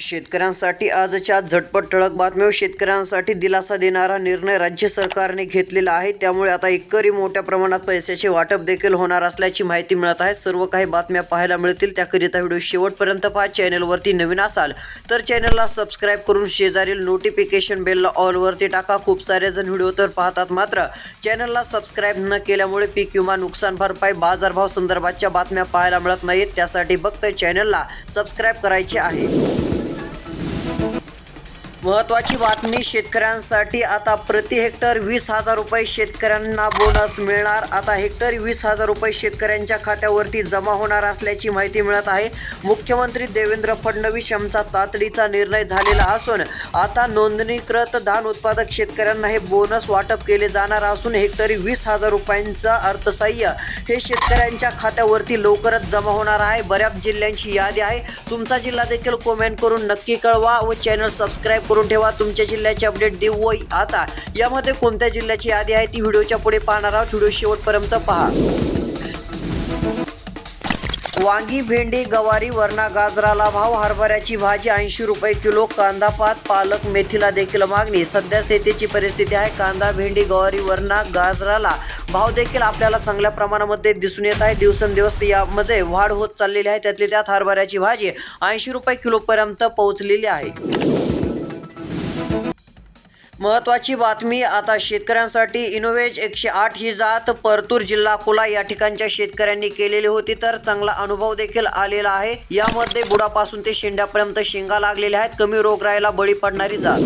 शेतकऱ्यांसाठी आजच्या झटपट ठळक बातम्या शेतकऱ्यांसाठी दिलासा देणारा निर्णय राज्य सरकारने घेतलेला आहे. त्यामुळे आता एकरी मोठ्या प्रमाणात पैशाचे वाटप देखील होणार असल्याची माहिती मिळत आहे. सर्व काही बातम्या पाहायला मिळतील. त्याकरिता व्हिडिओ शेवटपर्यंत पहा. चॅनलवरती नवीन असाल तर चॅनलला सबस्क्राईब करून शेजारील नोटिफिकेशन बेलला ऑलवरती टाका. खूप सारे जण व्हिडिओ तर पाहतात मात्र चॅनलला सबस्क्राईब न केल्यामुळे पीक विमा नुकसान भरपाई बाजारभाव संदर्भाच्या बातम्या पाहायला मिळत नाहीत. त्यासाठी फक्त चॅनलला सबस्क्राईब करायचे आहे. महत्त्वाची बातमी शेतकऱ्यांसाठी आता प्रति हेक्टर वीस हजार रुपये शेतकऱ्यांना बोनस मिळणार. आता हेक्टर वीस हजार रुपये शेतकऱ्यांच्या खात्यावरती जमा होणार असल्याची माहिती मिळत आहे. मुख्यमंत्री देवेंद्र फडणवीस यांचा तातडीचा निर्णय झालेला असून आता नोंदणीकृत धान उत्पादक शेतकऱ्यांना हे बोनस वाटप केले जाणार असून हेक्टरी वीस हजार रुपयांचा अर्थसहाय्य हे शेतकऱ्यांच्या खात्यावरती लवकरच जमा होणार आहे. बऱ्याच जिल्ह्यांची यादी आहे. तुमचा जिल्हा देखील कमेंट करून नक्की कळवा व चॅनल सबस्क्राईब करून ठेवा. तुमच्या जिल्ह्याचे अपडेट देऊ आता. यामध्ये कोणत्या जिल्ह्याची यादी आहे ती व्हिडिओच्या पुढे पाहणार आहोत. व्हिडिओ शेवटपर्यंत पहा. वांगी भेंडी गवारी वरणा गाजराला भाव. हरभऱ्याची भाजी ऐंशी रुपये किलो. कांदा पात पालक मेथीला देखील मागणी. सध्या स्थितीची परिस्थिती आहे. कांदा भेंडी गवारी वरणा गाजराला भाव देखील आपल्याला चांगल्या प्रमाणामध्ये दिसून येत आहे. दिवसेंदिवस यामध्ये वाढ होत चाललेली आहे. त्यातली त्यात हरभऱ्याची भाजी ऐंशी रुपये किलोपर्यंत पोहोचलेली आहे. महत्त्वाची बातमी आता शेतकऱ्यांसाठी इनोवेज एकशे आठ ही जात परतूर जिल्हा कोला या ठिकाणच्या शेतकऱ्यांनी केलेली होती तर चांगला अनुभव देखील आलेला आहे. यामध्ये बुडापासून ते शेंड्यापर्यंत शेंगा लागलेल्या आहेत कमी रोगराईला बळी पडणारी जात.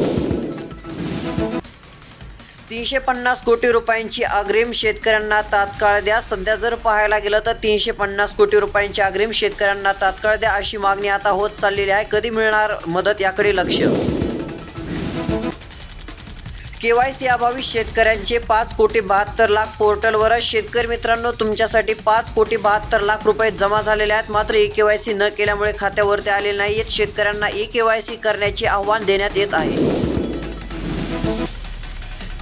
तीनशे पन्नास कोटी रुपयांची अग्रिम शेतकऱ्यांना तात्काळ द्या. सध्या जर पाहायला गेलं तर तीनशे पन्नास कोटी रुपयांची अग्रिम शेतकऱ्यांना तात्काळ द्या अशी मागणी आता होत चाललेली आहे. कधी मिळणार मदत याकडे लक्ष? केवायसी अभावी शेतकऱ्यांचे पाच कोटी बहात्तर लाख पोर्टलवरच शेतकरी मित्रांनो तुमच्यासाठी पाच कोटी बहात्तर लाख रुपये जमा झालेले आहेत. मात्र ई केवायसी न केल्यामुळे खात्यावरती आले नाही आहेत. शेतकऱ्यांना ई केवायसी करण्याचे आव्हान देण्यात येत आहे.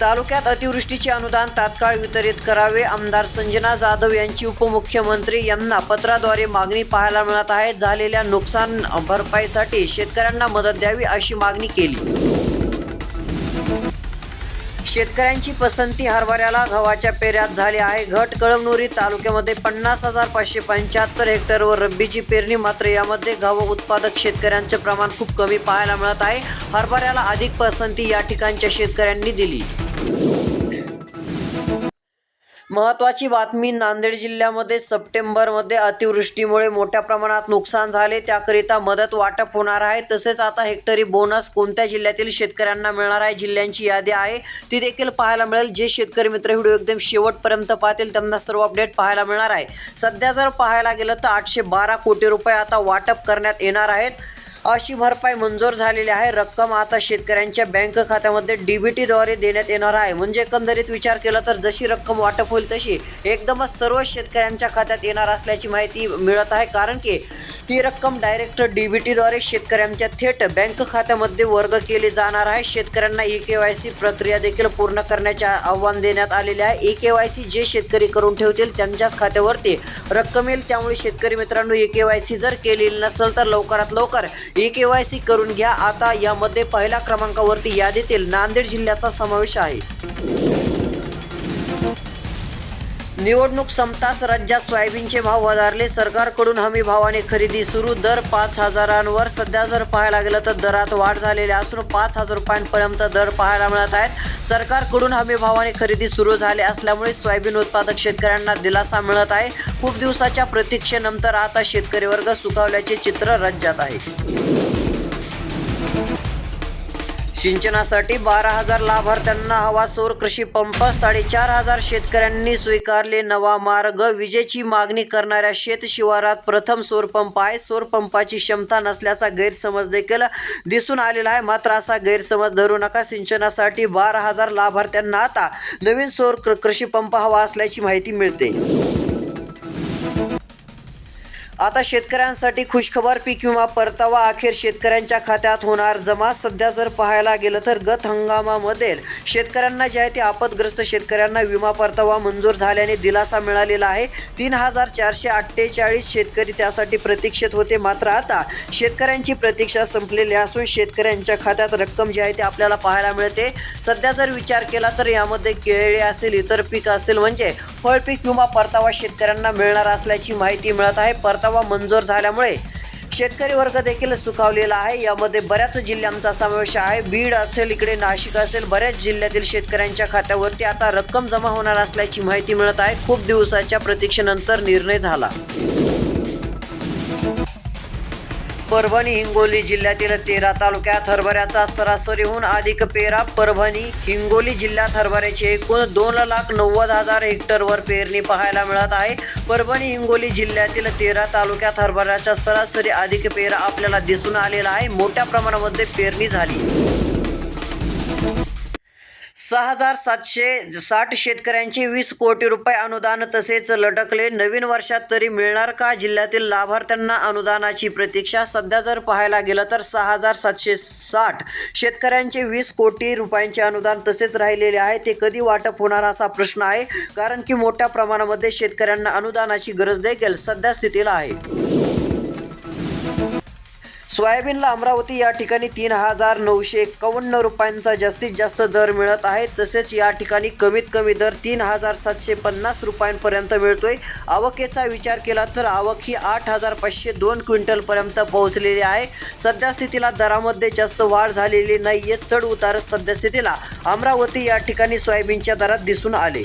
तालुक्यात अतिवृष्टीचे अनुदान तात्काळ वितरित करावे आमदार संजना जाधव यांची उपमुख्यमंत्री यांना पत्राद्वारे मागणी पाहायला मिळत आहे. झालेल्या नुकसान भरपाईसाठी शेतकऱ्यांना मदत द्यावी अशी मागणी केली. शेतकऱ्यांची पसंती हरभऱ्याला गव्हाच्या पेऱ्यात झाली आहे. घट कळमनुरी तालुक्यामध्ये पन्नास हजार पाचशे पंच्याहत्तर हेक्टरवर रब्बीची पेरणी मात्र यामध्ये गहू उत्पादक शेतकऱ्यांचे प्रमाण खूप कमी पाहायला मिळत आहे. हरभऱ्याला अधिक पसंती या ठिकाणच्या शेतकऱ्यांनी दिली. महत्त्वाची बातमी नांदेड जिल्ह्यामध्ये सप्टेंबरमध्ये अतिवृष्टीमुळे मोठ्या प्रमाणात नुकसान झाले. त्याकरिता मदत वाटप होणार आहे. तसेच आता हेक्टरी बोनस कोणत्या जिल्ह्यातील शेतकऱ्यांना मिळणार आहे जिल्ह्यांची यादी आहे ती देखील पाहायला मिळेल. जे शेतकरी मित्र व्हिडिओ एकदम शेवटपर्यंत पाहतील त्यांना सर्व अपडेट पाहायला मिळणार आहे. सध्या जर पाहायला गेलं तर आठशे बारा कोटी रुपये आता वाटप करण्यात येणार आहेत. अशी भरपाई मंजूर झालेली आहे. रक्कम आता शेतकऱ्यांच्या बँक खात्यामध्ये डीबीटीद्वारे देण्यात येणार आहे. म्हणजे एकंदरीत विचार केला तर जशी रक्कम वाटप होईल तशी. एकदमच सर्व शेतकऱ्यांच्या खात्यात येणार असल्याची माहिती मिळत आहे. कारण की ती रक्कम डायरेक्ट डीबीटीद्वारे शेतकऱ्यांच्या थेट बँक खात्यामध्ये वर्ग केली जाणार आहे. शेतकऱ्यांना ई के वाय सी प्रक्रिया देखील पूर्ण करण्याचे आव्हान देण्यात आलेले आहे. ई के वाय सी जे शेतकरी करून ठेवतील त्यांच्याच खात्यावरती रक्कम येईल. त्यामुळे शेतकरी मित्रांनो ई के वाय सी जर केलेली नसेल तर लवकरात लवकर ई के वाय सी करून घ्या. आता यामध्ये पहिल्या क्रमांकावरती यादीतील नांदेड जिल्ह्याचा समावेश आहे. निवडणूक संपताच राज्यात सोयाबीनचे भाव वधारले. सरकारकडून हमी भावाने खरेदी सुरू. दर पाच हजारांवर सध्या जर पाहायला गेलं तर दरात वाढ झालेली असून पाच हजार रुपयांपर्यंत दर पाहायला मिळत आहेत. सरकारकडून हमी भावाने खरेदी सुरू झाली असल्यामुळे सोयाबीन उत्पादक शेतकऱ्यांना दिलासा मिळत आहे. खूप दिवसाच्या प्रतीक्षेनंतर आता शेतकरी वर्ग सुखावल्याचे चित्र राज्यात आहे. सिंचनासाठी बारा हजार लाभार्थ्यांना हवा सौर कृषी पंप साडेचार हजार शेतकऱ्यांनी स्वीकारले नवा मार्ग. विजेची मागणी करणाऱ्या शेत शिवारात प्रथम सौर पंप आहे. सौर पंपाची क्षमता नसल्याचा गैरसमज देखील दिसून आलेला आहे. मात्र असा गैरसमज धरू नका. सिंचनासाठी बारा हजार लाभार्थ्यांना आता नवीन सौर कृषी पंप हवा असल्याची माहिती मिळते. आता शेतकऱ्यांसाठी खुशखबर पीक विमा परतावा अखेर शेतकऱ्यांच्या खात्यात होणार. जमा सध्या जर पाहायला गेलं तर गत हंगामामध्ये शेतकऱ्यांना जे आहे ते आपदग्रस्त शेतकऱ्यांना विमा परतावा मंजूर झाल्याने दिलासा मिळालेला आहे. तीन हजार चारशे अठ्ठेचाळीस शेतकरी त्यासाठी प्रतीक्षेत होते. मात्र आता शेतकऱ्यांची प्रतीक्षा संपलेली असून शेतकऱ्यांच्या खात्यात रक्कम जी आहे ते आपल्याला पाहायला मिळते. सध्या जर विचार केला तर यामध्ये केळे असेल इतर पीक असतील म्हणजे फळपीक विमा परतावा शेतकऱ्यांना मिळणार असल्याची माहिती मिळत आहे. परतावा मंजूर झाल्यामुळे शेतकरी वर्ग देखील सुखावलेला आहे. यामध्ये बऱ्याच जिल्ह्यांचा समावेश आहे. बीड असेल इकडे नाशिक असेल बऱ्याच जिल्ह्यातील शेतकऱ्यांच्या खात्यावरती आता रक्कम जमा होणार असल्याची माहिती मिळत आहे. खूप दिवसाच्या प्रतीक्षेनंतर निर्णय झाला. परभणी हिंगोली जिल्ह्यातील तेरा तालुक्यात हरभऱ्याचा सरासरीहून अधिक पेरा परभणी हिंगोली जिल्ह्यात हरभऱ्याची एकूण दोन लाख नव्वद हजार हेक्टरवर पेरणी पाहायला मिळत आहे. परभणी हिंगोली जिल्ह्यातील तेरा तालुक्यात हरभऱ्याचा सरासरी अधिक पेरा आपल्याला दिसून आलेला आहे. मोठ्या प्रमाणामध्ये पेरणी झाली. सहा हजार सातशे साठ शेतकऱ्यांचे वीस कोटी रुपये अनुदान तसेच लटकले. नवीन वर्षात तरी मिळणार का? जिल्ह्यातील लाभार्थ्यांना अनुदानाची प्रतीक्षा सध्या जर पाहायला गेलं तर सहा हजार सातशे साठ शेतकऱ्यांचे वीस कोटी रुपयांचे अनुदान तसेच राहिलेले आहे. ते कधी वाटप होणार असा प्रश्न आहे. कारण की मोठ्या प्रमाणामध्ये शेतकऱ्यांना अनुदानाची गरज देखील सध्या स्थितीला आहे. सोयाबीनला अमरावती या ठिकाणी तीन हजार नऊशे एक्कावन्न रुपयांचा जास्तीत जास्त दर मिळत आहे. तसेच या ठिकाणी कमीत कमी दर तीन हजार सातशे पन्नास रुपयांपर्यंत मिळतोय. आवकेचा विचार केला तर आवक ही आठ हजार पाचशे दोन क्विंटलपर्यंत पोहोचलेली आहे. सध्या स्थितीला दरामध्ये जास्त वाढ झालेली नाही आहे चढ उतार सद्यस्थितीला अमरावती या ठिकाणी सोयाबीनच्या दरात दिसून आले.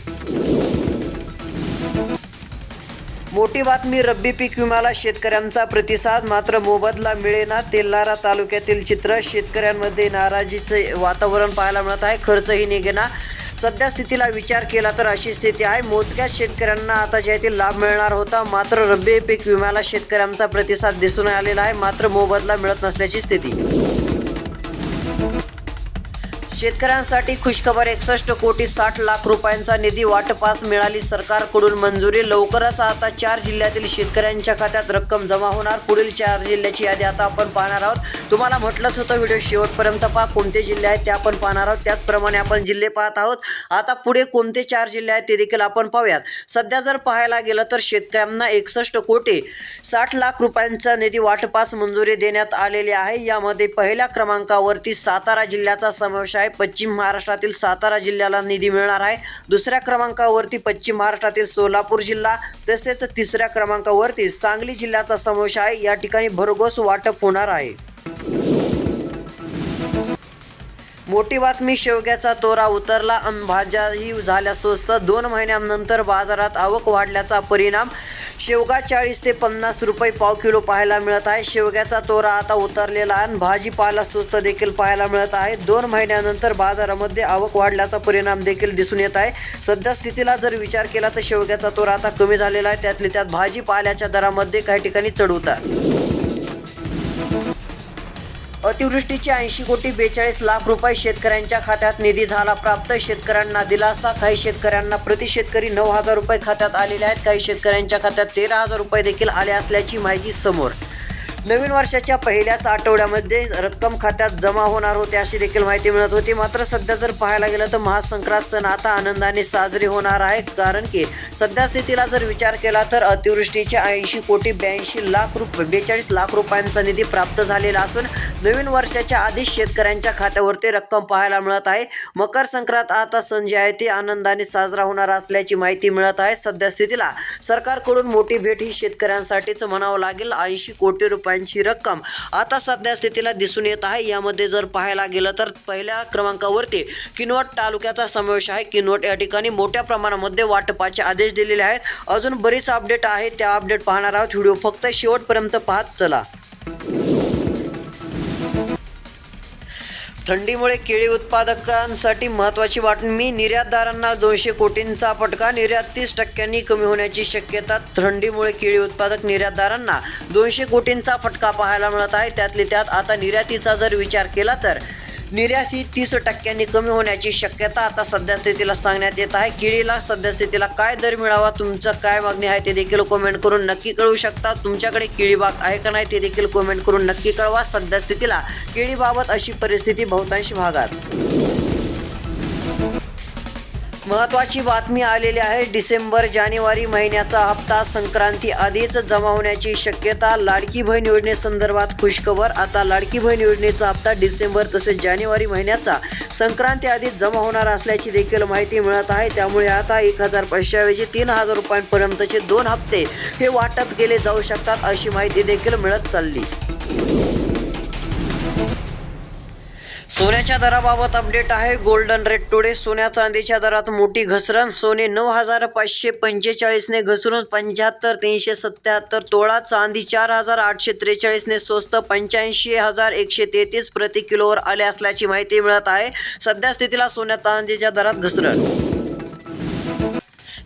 मोठी बातमी रब्बी पीक विम्याला शेतकऱ्यांचा प्रतिसाद मात्र मोबदला मिळेना. तेल्लारा तालुक्यातील चित्र शेतकऱ्यांमध्ये नाराजीचे वातावरण पाहायला मिळत आहे. खर्चही निघेना. सध्या स्थितीला विचार केला तर अशी स्थिती आहे. मोजक्याच शेतकऱ्यांना आता जे लाभ मिळणार होता मात्र रब्बी पीक विम्याला शेतकऱ्यांचा प्रतिसाद दिसून आलेला आहे. मात्र मोबदला मिळत नसल्याची स्थिती. शेतकऱ्यांसाठी खुशखबर एकसष्ट कोटी साठ लाख रुपयांचा निधी वाटपास मिळाली. सरकारकडून मंजुरी. लवकरच आता चार जिल्ह्यातील शेतकऱ्यांच्या खात्यात रक्कम जमा होणार. पुढील चार जिल्ह्याची यादी आता आपण पाहणार आहोत. तुम्हाला म्हटलंच होतं व्हिडिओ शेवटपर्यंत पहा. कोणते जिल्हे आहेत ते आपण पाहणार आहोत. त्याचप्रमाणे आपण जिल्हे पाहत आहोत. आता पुढे कोणते चार जिल्हे आहेत ते देखील आपण पाहूयात. सध्या जर पाहायला गेलं तर शेतकऱ्यांना एकसष्ट कोटी साठ लाख रुपयांचा निधी वाटपास मंजुरी देण्यात आलेली आहे. यामध्ये पहिल्या क्रमांकावरती सातारा जिल्ह्याचा समावेश आहे. पश्चिम महाराष्ट्रातील सातारा जिल्ह्याला निधी मिळणार आहे. दुसऱ्या क्रमांकावरती पश्चिम महाराष्ट्रातील सोलापूर जिल्हा तसेच तिसऱ्या क्रमांकावरती सांगली जिल्ह्याचा समावेश आहे. या ठिकाणी भरघोस वाटप होणार आहे. मोठी बातमी शेवग्याचा तोरा उतरला अन भाज्याही झाल्या स्वस्त. दोन महिन्यानंतर बाजारात आवक वाढल्याचा परिणाम. शेवगा चाळीस ते पन्नास रुपये पाव किलो पाहायला मिळत आहे. शेवग्याचा तोरा आता उतरलेला आणि भाजीपाला स्वस्त देखील पाहायला मिळत आहे. दोन महिन्यानंतर बाजारामध्ये आवक वाढल्याचा परिणाम देखील दिसून येत आहे. सध्या स्थितीला जर विचार केला तर शेवग्याचा तोरा आता कमी झालेला आहे. त्यातले त्यात भाजीपाल्याच्या दरामध्ये काही ठिकाणी चढ उतार. अतिवृष्टीचे ऐंशी कोटी बेचाळीस लाख रुपये शेतकऱ्यांच्या खात्यात निधी झाला प्राप्त. शेतकऱ्यांना दिलासा. काही शेतकऱ्यांना प्रति शेतकरी नऊ हजार रुपये खात्यात आलेले आहेत. काही शेतकऱ्यांच्या खात्यात तेरा हजार रुपये देखील आले असल्याची माहिती समोर. नवीन वर्षाच्या पहिल्याच आठवड्यामध्ये रक्कम खात्यात जमा होणार होते अशी देखील माहिती मिळत होती. मात्र सध्या जर पाहायला गेलं तर महासंक्रांत सण आता आनंदाने साजरी होणार आहे. कारण की सध्या स्थितीला जर विचार केला तर अतिवृष्टीचे ऐंशी कोटी ब्याऐंशी लाख रुपये बेचाळीस लाख रुपयांचा निधी प्राप्त झालेला असून नवीन वर्षाच्या आधीच शेतकऱ्यांच्या खात्यावरती रक्कम पाहायला मिळत आहे. मकर संक्रांत आता सण जे आहे ते आनंदाने साजरा होणार असल्याची माहिती मिळत आहे. सध्या स्थितीला सरकारकडून मोठी भेट ही शेतकऱ्यांसाठीच म्हणावं लागेल. ऐंशी कोटी रुपयांची रक्कम आता सध्या स्थितीला दिसून येत आहे. यामध्ये जर पाहायला गेलं तर पहिल्या क्रमांकावरती किनवट तालुक्याचा समावेश आहे. किनवट या ठिकाणी मोठ्या प्रमाणामध्ये वाटपाचे आदेश दिलेले आहेत. अजून बरीच अपडेट आहे. त्या अपडेट पाहणार आहोत. व्हिडिओ फक्त शेवटपर्यंत पाहत चला. थंडीमुळे केळी उत्पादकांसाठी महत्त्वाची बातमी निर्यातदारांना दोनशे कोटींचा फटका निर्यात तीस टक्क्यांनी कमी होण्याची शक्यता. थंडीमुळे केळी उत्पादक निर्यातदारांना दोनशे कोटींचा फटका पाहायला मिळत आहे. त्यातले त्यात आता निर्यातीचा जर विचार केला तर निर्यात ही तीस टक्क्यांनी कमी होण्याची शक्यता आता सद्यस्थितीला सांगण्यात येत आहे. केळीला सद्यस्थितीला काय दर मिळावा तुमचं काय मागणी आहे ते देखील कमेंट करून नक्की कळवू शकता. तुमच्याकडे केळी बाग आहे का नाही ते देखील कमेंट करून नक्की कळवा. सद्यस्थितीला केळीबाबत अशी परिस्थिती बहुतांश भागात. महत्वाची बातमी आलेली आहे. डिसेंबर जानेवारी महिन्याचा हप्ता संक्रांती आधीच जमा होण्याची शक्यता लाडकी बहीण योजनेसंदर्भात खुशखबर. आता लाडकी बहीण योजनेचा हप्ता डिसेंबर तसेच जानेवारी महिन्याचा संक्रांती आधीच जमा होणार असल्याची देखील माहिती मिळत आहे. त्यामुळे आता एक हजार पाचशेऐवजी तीन हजार रुपयांपर्यंतचे दोन हप्ते हे वाटप केले जाऊ शकतात अशी माहिती देखील मिळत चालली. सोन्याच्या दराबाबत अपडेट आहे. गोल्डन रेट टुडे सोन्या चांदीच्या दरात मोठी घसरण. सोने नऊ हजार पाचशे पंचेचाळीसने घसरून पंच्याहत्तर तीनशे सत्याहत्तर तोळा चांदी चार हजार आठशे त्रेचाळीसने स्वस्त पंच्याऐंशी हजार एकशे तेहतीस प्रति किलोवर आले असल्याची माहिती मिळत आहे. सध्या स्थितीला सोन्या चांदीच्या दरात घसरण.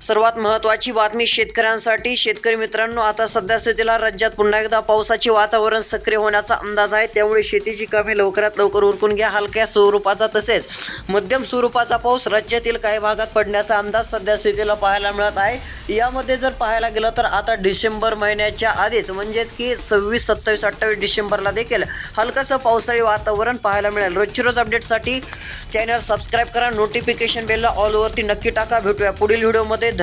सर्वात महत्त्वाची बातमी शेतकऱ्यांसाठी. शेतकरी मित्रांनो आता सध्या स्थितीला राज्यात पुन्हा एकदा पावसाचे वातावरण सक्रिय होण्याचा अंदाज आहे. त्यामुळे शेतीची कामे लवकरात लवकर उरकून घ्या. हलक्या स्वरूपाचा तसेच मध्यम स्वरूपाचा पाऊस राज्यातील काही भागात पडण्याचा अंदाज सध्या स्थितीला पाहायला मिळत आहे. यामध्ये जर पाहायला गेलं तर आता डिसेंबर महिन्याच्या आधीच म्हणजेच की सव्वीस सत्तावीस अठ्ठावीस डिसेंबरला देखील हलकंसं पावसाळी वातावरण पाहायला मिळेल. रोजची रोज अपडेटसाठी चॅनल सबस्क्राईब करा. नोटिफिकेशन बेलला ऑल ओवरती नक्की टाका. भेटूया पुढील व्हिडिओमध्ये धन्यवाद